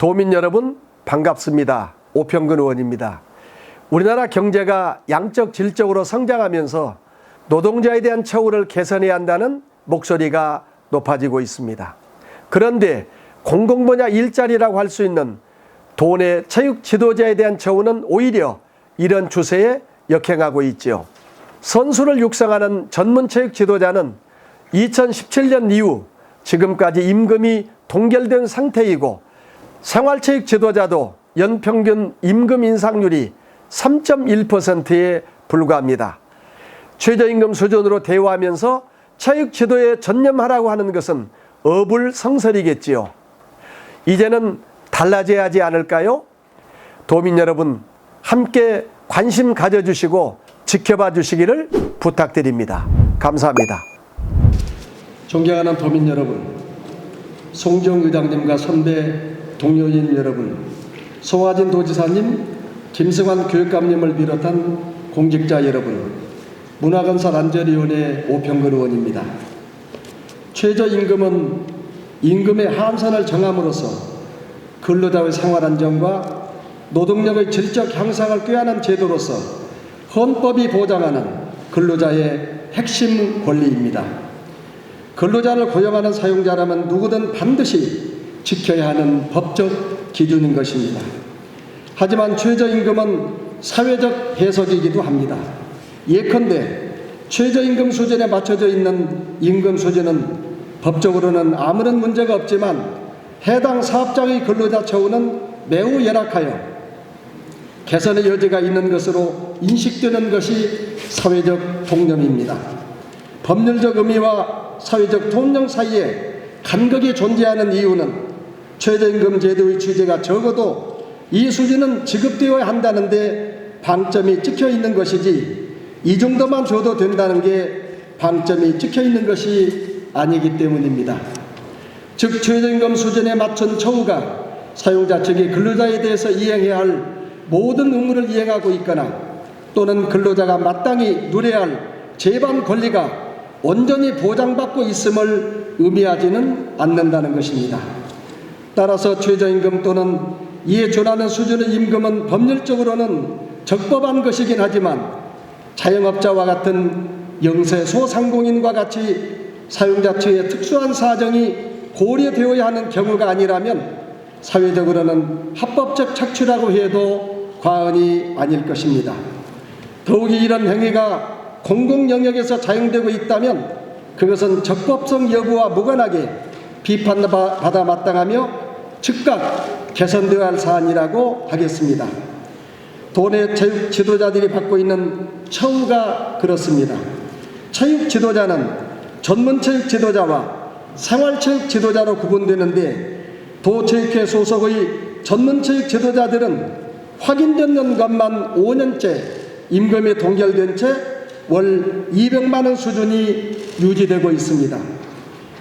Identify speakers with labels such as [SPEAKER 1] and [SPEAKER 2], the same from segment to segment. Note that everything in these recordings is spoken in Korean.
[SPEAKER 1] 도민 여러분 반갑습니다. 오평근 의원입니다. 우리나라 경제가 양적 질적으로 성장하면서 노동자에 대한 처우를 개선해야 한다는 목소리가 높아지고 있습니다. 그런데 공공 분야 일자리라고 할 수 있는 도내 체육 지도자에 대한 처우는 오히려 이런 추세에 역행하고 있죠. 선수를 육성하는 전문 체육 지도자는 2017년 이후 지금까지 임금이 동결된 상태이고 생활체육 지도자도 연평균 임금 인상률이 3.1%에 불과합니다. 최저임금 수준으로 대우하면서 체육 지도에 전념하라고 하는 것은 어불성설이겠지요. 이제는 달라져야 하지 않을까요? 도민 여러분, 함께 관심 가져주시고 지켜봐 주시기를 부탁드립니다. 감사합니다. 존경하는 도민 여러분, 송정 의장님과 선배 동료인 여러분, 송하진 도지사님, 김승환 교육감님을 비롯한 공직자 여러분, 문화건설 안전위원회 오평근 의원입니다. 최저임금은 임금의 한선을 정함으로써 근로자의 생활 안정과 노동력의 질적 향상을 꾀하는 제도로서 헌법이 보장하는 근로자의 핵심 권리입니다. 근로자를 고용하는 사용자라면 누구든 반드시 지켜야 하는 법적 기준인 것입니다. 하지만 최저임금은 사회적 해석이기도 합니다. 예컨대 최저임금 수준에 맞춰져 있는 임금 수준은 법적으로는 아무런 문제가 없지만 해당 사업장의 근로자 처우는 매우 열악하여 개선의 여지가 있는 것으로 인식되는 것이 사회적 통념입니다. 법률적 의미와 사회적 통념 사이에 간극이 존재하는 이유는 최저임금 제도의 취지가 적어도 이 수준은 지급되어야 한다는데 방점이 찍혀 있는 것이지 이 정도만 줘도 된다는 게 방점이 찍혀 있는 것이 아니기 때문입니다. 즉 최저임금 수준에 맞춘 처우가 사용자 측이 근로자에 대해서 이행해야 할 모든 의무를 이행하고 있거나 또는 근로자가 마땅히 누려야 할 재반 권리가 온전히 보장받고 있음을 의미하지는 않는다는 것입니다. 따라서 최저임금 또는 이에 준하는 수준의 임금은 법률적으로는 적법한 것이긴 하지만 자영업자와 같은 영세 소상공인과 같이 사용자 측의 특수한 사정이 고려되어야 하는 경우가 아니라면 사회적으로는 합법적 착취라고 해도 과언이 아닐 것입니다. 더욱이 이런 행위가 공공 영역에서 자행되고 있다면 그것은 적법성 여부와 무관하게 비판받아 마땅하며 즉각 개선되어야 할 사안이라고 하겠습니다. 도내 체육 지도자들이 받고 있는 처우가 그렇습니다. 체육 지도자는 전문 체육 지도자와 생활 체육 지도자로 구분되는데 도체육회 소속의 전문 체육 지도자들은 확인된 것만 5년째 임금이 동결된 채 월 200만 원 수준이 유지되고 있습니다.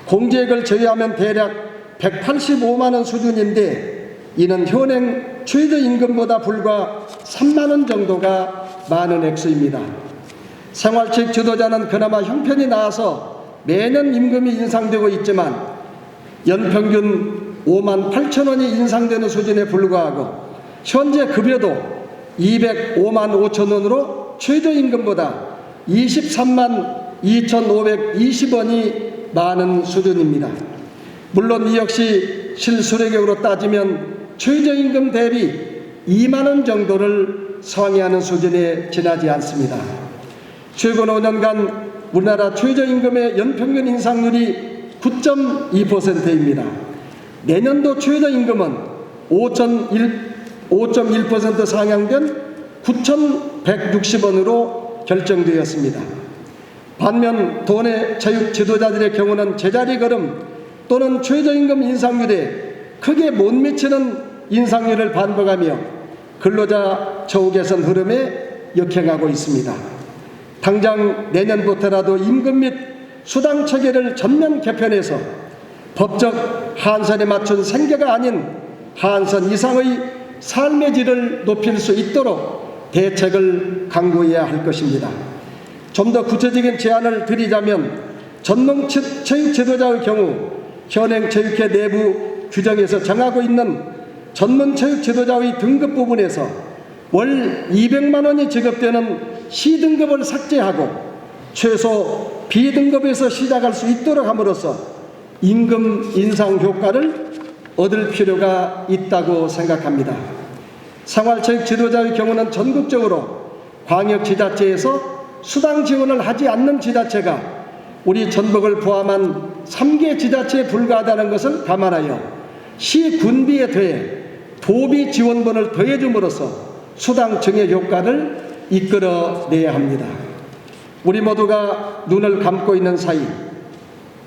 [SPEAKER 1] 공제액을 제외하면 대략 185만 원 수준인데 이는 현행 최저임금보다 불과 3만 원 정도가 많은 액수입니다. 생활체육 지도자는 그나마 형편이 나아서 매년 임금이 인상되고 있지만 연평균 5만 8천 원이 인상되는 수준에 불과하고 현재 급여도 205만 5천 원으로 최저임금보다 23만 2,520원이 많은 수준입니다. 물론 이 역시 실수령액으로 따지면 최저임금 대비 2만 원 정도를 상회하는 수준에 지나지 않습니다. 최근 5년간 우리나라 최저임금의 연평균 인상률이 9.2%입니다. 내년도 최저임금은 5.1% 상향된 9,160원으로 결정되었습니다. 반면 도내 체육 지도자들의 경우는 제자리 걸음 또는 최저임금 인상률에 크게 못 미치는 인상률을 반복하며 근로자 처우 개선 흐름에 역행하고 있습니다. 당장 내년부터라도 임금 및 수당 체계를 전면 개편해서 법적 한선에 맞춘 생계가 아닌 한선 이상의 삶의 질을 높일 수 있도록 대책을 강구해야 할 것입니다. 좀 더 구체적인 제안을 드리자면 전문 체육 지도자의 경우 현행 체육회 내부 규정에서 정하고 있는 전문 체육 지도자의 등급 부분에서 월 200만 원이 지급되는 C등급을 삭제하고 최소 B등급에서 시작할 수 있도록 함으로써 임금 인상 효과를 얻을 필요가 있다고 생각합니다. 생활체육 지도자의 경우는 전국적으로 광역지자체에서 수당 지원을 하지 않는 지자체가 우리 전북을 포함한 3개 지자체에 불과하다는 것을 감안하여 시 군비에 더해 도비 지원분을 더해줌으로써 수당 증액 효과를 이끌어내야 합니다. 우리 모두가 눈을 감고 있는 사이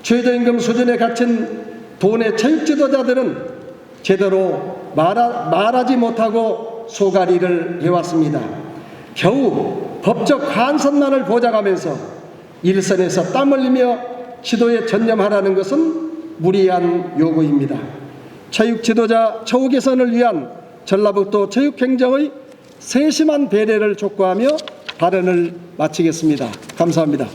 [SPEAKER 1] 최저임금 수준에 갇힌 돈의 체육 지도자들은 제대로 말하, 말하지 못하고 소가리를 해왔습니다. 겨우 법적 한선만을 보장하면서 일선에서 땀 흘리며 지도에 전념하라는 것은 무리한 요구입니다. 체육 지도자 처우 개선을 위한 전라북도 체육행정의 세심한 배려를 촉구하며 발언을 마치겠습니다. 감사합니다.